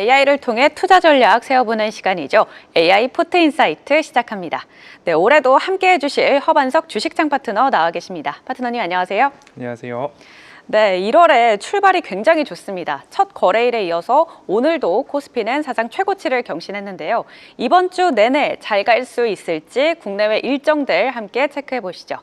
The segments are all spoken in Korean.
AI를 통해 투자 전략 세워보는 시간이죠. AI 포트 인사이트 시작합니다. 네, 올해도 함께 해 주실 허반석 주식장 파트너 나와 계십니다. 파트너님 안녕하세요. 안녕하세요. 네, 1월에 출발이 굉장히 좋습니다. 첫 거래일에 이어서 오늘도 코스피는 사상 최고치를 경신했는데요. 이번 주 내내 잘 갈 수 있을지 국내외 일정들 함께 체크해 보시죠.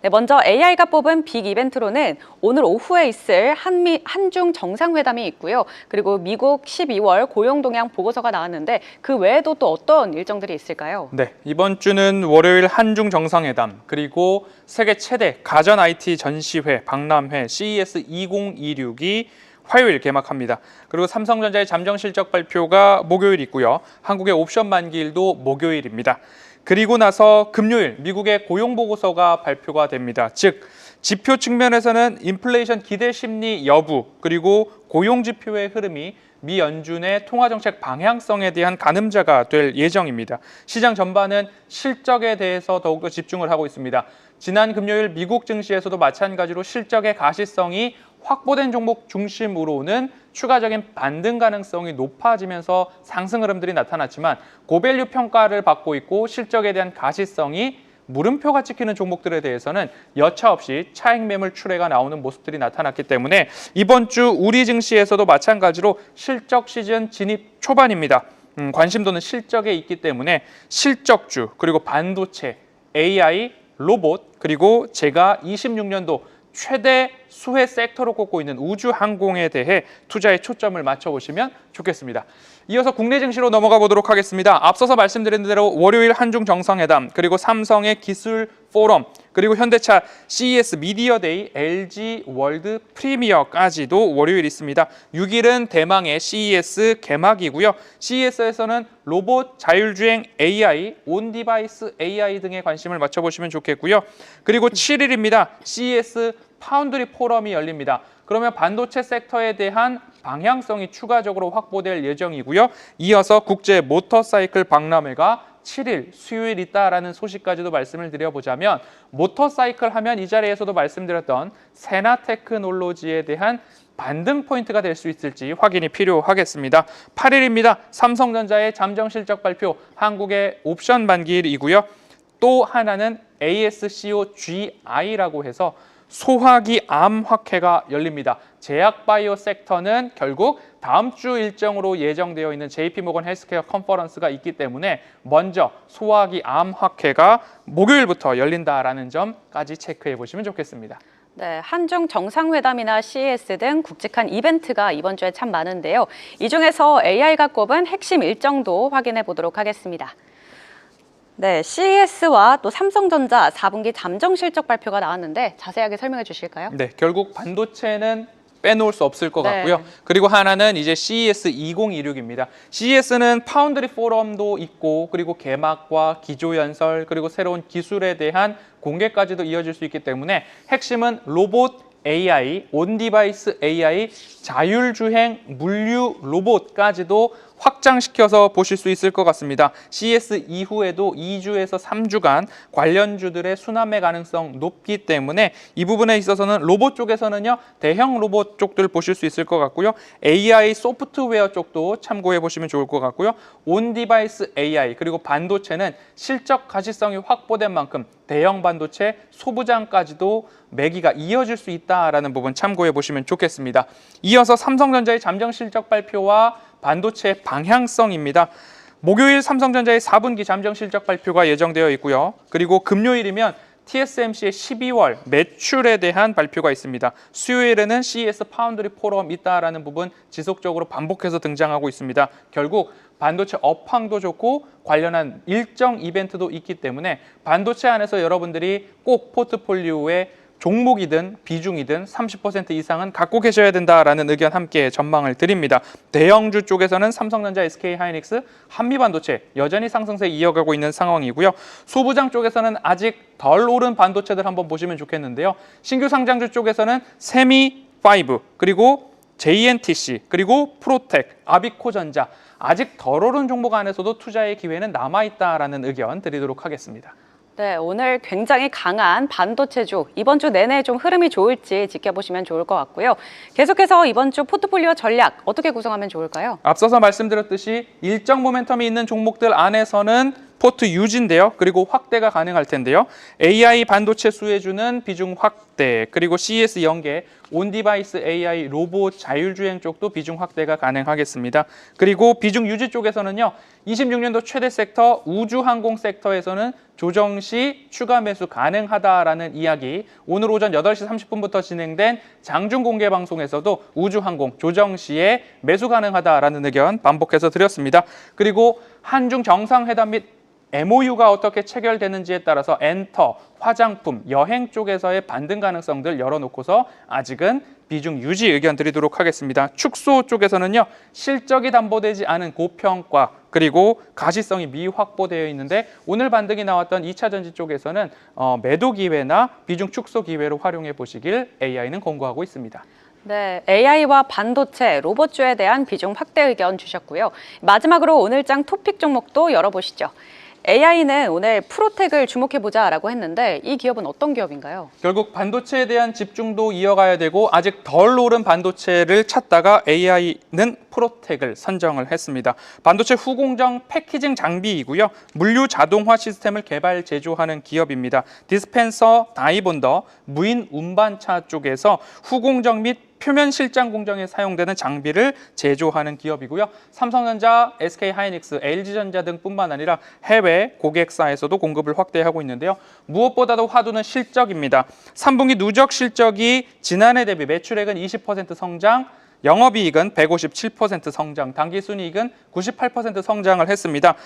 네, 먼저 AI가 뽑은 빅 이벤트로는 오늘 오후에 있을 한미 한중 정상회담이 있고요. 그리고 미국 12월 고용 동향 보고서가 나왔는데 그 외에도 또 어떤 일정들이 있을까요? 네, 이번 주는 월요일 한중 정상회담 그리고 세계 최대 가전 IT 전시회 박람회 CES 2026이 화요일 개막합니다. 그리고 삼성전자의 잠정 실적 발표가 목요일 있고요. 한국의 옵션 만기일도 목요일입니다. 그리고 나서 금요일 미국의 고용 보고서가 발표가 됩니다. 즉 지표 측면에서는 인플레이션 기대 심리 여부 그리고 고용 지표의 흐름이 미 연준의 통화 정책 방향성에 대한 가늠자가 될 예정입니다. 시장 전반은 실적에 대해서 더욱더 집중을 하고 있습니다. 지난 금요일 미국 증시에서도 마찬가지로 실적의 가시성이 확보된 종목 중심으로는 추가적인 반등 가능성이 높아지면서 상승 흐름들이 나타났지만 고밸류 평가를 받고 있고 실적에 대한 가시성이 물음표가 찍히는 종목들에 대해서는 여차 없이 차익 매물 출회가 나오는 모습들이 나타났기 때문에 이번 주 우리 증시에서도 마찬가지로 실적 시즌 진입 초반입니다. 음, 관심도는 실적에 있기 때문에 실적주 그리고 반도체, AI, 로봇 그리고 제가 26년도 최대 수혜 섹터로 꼽고 있는 우주 항공에 대해 투자에 초점을 맞춰 보시면 좋겠습니다. 이어서 국내 증시로 넘어가 보도록 하겠습니다. 앞서서 말씀드린 대로 월요일 한중 정상회담 그리고 삼성의 기술 포럼 그리고 현대차 CES 미디어 데이 LG 월드 프리미어까지도 월요일 있습니다. 6일은 대망의 CES 개막이고요. CES에서는 로봇, 자율주행 AI, 온 디바이스 AI 등에 관심을 맞춰 보시면 좋겠고요. 그리고 7일입니다. CES 파운드리 포럼이 열립니다. 그러면 반도체 섹터에 대한 방향성이 추가적으로 확보될 예정이고요. 이어서 국제 모터사이클 박람회가 7일 수요일 있다라는 소식까지도 말씀을 드려보자면 모터사이클 하면 이 자리에서도 말씀드렸던 세나테크놀로지에 대한 반등 포인트가 될 수 있을지 확인이 필요하겠습니다. 8일입니다. 삼성전자의 잠정 실적 발표, 한국의 옵션 만기일이고요. 또 하나는 ASCO GI라고 해서 소화기 암학회가 열립니다. 제약 바이오 섹터는 결국 다음 주 일정으로 예정되어 있는 JP모건 헬스케어 컨퍼런스가 있기 때문에 먼저 소화기 암학회가 목요일부터 열린다라는 점까지 체크해 보시면 좋겠습니다. 네, 한중 정상회담이나 CES 등 굵직한 이벤트가 이번 주에 참 많은데요. 이 중에서 AI가 꼽은 핵심 일정도 확인해 보도록 하겠습니다. 네, CES와 또 삼성전자 4분기 잠정 실적 발표가 나왔는데 자세하게 설명해 주실까요? 네, 결국 반도체는 빼놓을 수 없을 것 네. 같고요. 그리고 하나는 이제 CES 2026입니다. CES는 파운드리 포럼도 있고 그리고 개막과 기조 연설 그리고 새로운 기술에 대한 공개까지도 이어질 수 있기 때문에 핵심은 로봇 AI, 온 디바이스 AI, 자율주행 물류 로봇까지도 확장시켜서 보실 수 있을 것 같습니다. CS 이후에도 2주에서 3주간 관련주들의 순환매 가능성 높기 때문에 이 부분에 있어서는 로봇 쪽에서는요 대형 로봇 쪽들 보실 수 있을 것 같고요 AI 소프트웨어 쪽도 참고해 보시면 좋을 것 같고요 온 디바이스 AI 그리고 반도체는 실적 가시성이 확보된 만큼 대형 반도체 소부장까지도 매기가 이어질 수 있다라는 부분 참고해 보시면 좋겠습니다. 이어서 삼성전자의 잠정 실적 발표와 반도체 방향성입니다. 목요일 삼성전자의 4분기 잠정 실적 발표가 예정되어 있고요. 그리고 금요일이면 TSMC의 12월 매출에 대한 발표가 있습니다. 수요일에는 CES 파운드리 포럼 있다라는 부분 지속적으로 반복해서 등장하고 있습니다. 결국 반도체 업황도 좋고 관련한 일정 이벤트도 있기 때문에 반도체 안에서 여러분들이 꼭 포트폴리오에 종목이든 비중이든 30% 이상은 갖고 계셔야 된다라는 의견 함께 전망을 드립니다. 대형주 쪽에서는 삼성전자, SK 하이닉스, 한미반도체 여전히 상승세 이어가고 있는 상황이고요. 소부장 쪽에서는 아직 덜 오른 반도체들 한번 보시면 좋겠는데요. 신규 상장주 쪽에서는 세미 5 그리고 JNTC 그리고 프로텍, 아비코전자 아직 덜 오른 종목 안에서도 투자의 기회는 남아 있다라는 의견 드리도록 하겠습니다. 네, 오늘 굉장히 강한 반도체주 이번 주 내내 좀 흐름이 좋을지 지켜보시면 좋을 것 같고요. 계속해서 이번 주 포트폴리오 전략 어떻게 구성하면 좋을까요? 앞서서 말씀드렸듯이 일정 모멘텀이 있는 종목들 안에서는 포트 유지인데요. 그리고 확대가 가능할 텐데요. AI 반도체 수혜주는 비중 확대, 그리고 CES 연계, 온디바이스 AI 로봇 자율주행 쪽도 비중 확대가 가능하겠습니다. 그리고 비중 유지 쪽에서는요. 26년도 최대 섹터 우주항공 섹터에서는 조정 시 추가 매수 가능하다라는 이야기 오늘 오전 8시 30분부터 진행된 장중 공개 방송에서도 우주항공 조정 시에 매수 가능하다라는 의견 반복해서 드렸습니다. 그리고 한중 정상회담 및 MOU가 어떻게 체결되는지에 따라서 엔터, 화장품, 여행 쪽에서의 반등 가능성들 열어놓고서 아직은 비중 유지 의견 드리도록 하겠습니다. 축소 쪽에서는요, 실적이 담보되지 않은 고평가, 그리고 가시성이 미확보되어 있는데 오늘 반등이 나왔던 2차 전지 쪽에서는 어, 매도 기회나 비중 축소 기회로 활용해 보시길 AI는 권고하고 있습니다. 네, AI와 반도체, 로봇주에 대한 비중 확대 의견 주셨고요. 마지막으로 오늘 장 토픽 종목도 열어보시죠. AI는 오늘 프로텍을 주목해보자 라고 했는데 이 기업은 어떤 기업인가요? 결국 반도체에 대한 집중도 이어가야 되고 아직 덜 오른 반도체를 찾다가 AI는 프로텍을 선정을 했습니다. 반도체 후공정 패키징 장비이고요. 물류 자동화 시스템을 개발 제조하는 기업입니다. 디스펜서, 다이본더, 무인 운반차 쪽에서 후공정 및 표면 실장 공정에 사용되는 장비를 제조하는 기업이고요. 삼성전자, SK 하이닉스, LG전자 등뿐만 아니라 해외 고객사에서도 공급을 확대하고 있는데요. 무엇보다도 화두는 실적입니다. 3분기 누적 실적이 지난해 대비 매출액은 20% 성장, 영업이익은 157% 성장, 당기순이익은 98% 성장을 했습니다.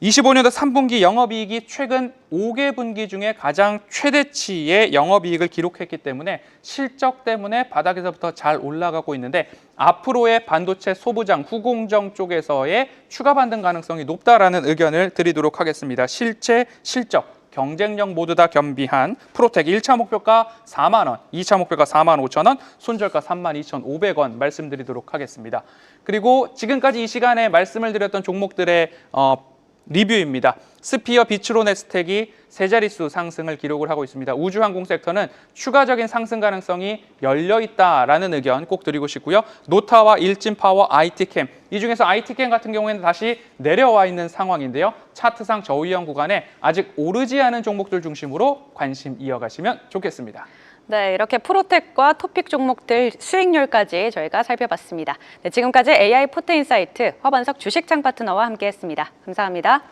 25년도 3분기 영업이익이 최근 5개 분기 중에 가장 최대치의 영업이익을 기록했기 때문에 실적 때문에 바닥에서부터 잘 올라가고 있는데 앞으로의 반도체 소부장 후공정 쪽에서의 추가 반등 가능성이 높다라는 의견을 드리도록 하겠습니다. 실체, 실적, 경쟁력 모두 다 겸비한 프로텍 1차 목표가 4만 원, 2차 목표가 4만 5천 원, 손절가 3만 2,500원 말씀드리도록 하겠습니다. 그리고 지금까지 이 시간에 말씀을 드렸던 종목들의 어, 리뷰입니다. 스피어 비츠로네스텍이 세 자릿수 상승을 기록을 하고 있습니다. 우주항공 섹터는 추가적인 상승 가능성이 열려 있다라는 의견 꼭 드리고 싶고요. 노타와 일진파워, IT캠 이 중에서 IT캠 같은 경우에는 다시 내려와 있는 상황인데요. 차트상 저위험 구간에 아직 오르지 않은 종목들 중심으로 관심 이어가시면 좋겠습니다. 네, 이렇게 프로텍과 토픽 종목들 수익률까지 저희가 살펴봤습니다. 네, 지금까지 AI 포트 인사이트 화반석 주식창 파트너와 함께했습니다. 감사합니다.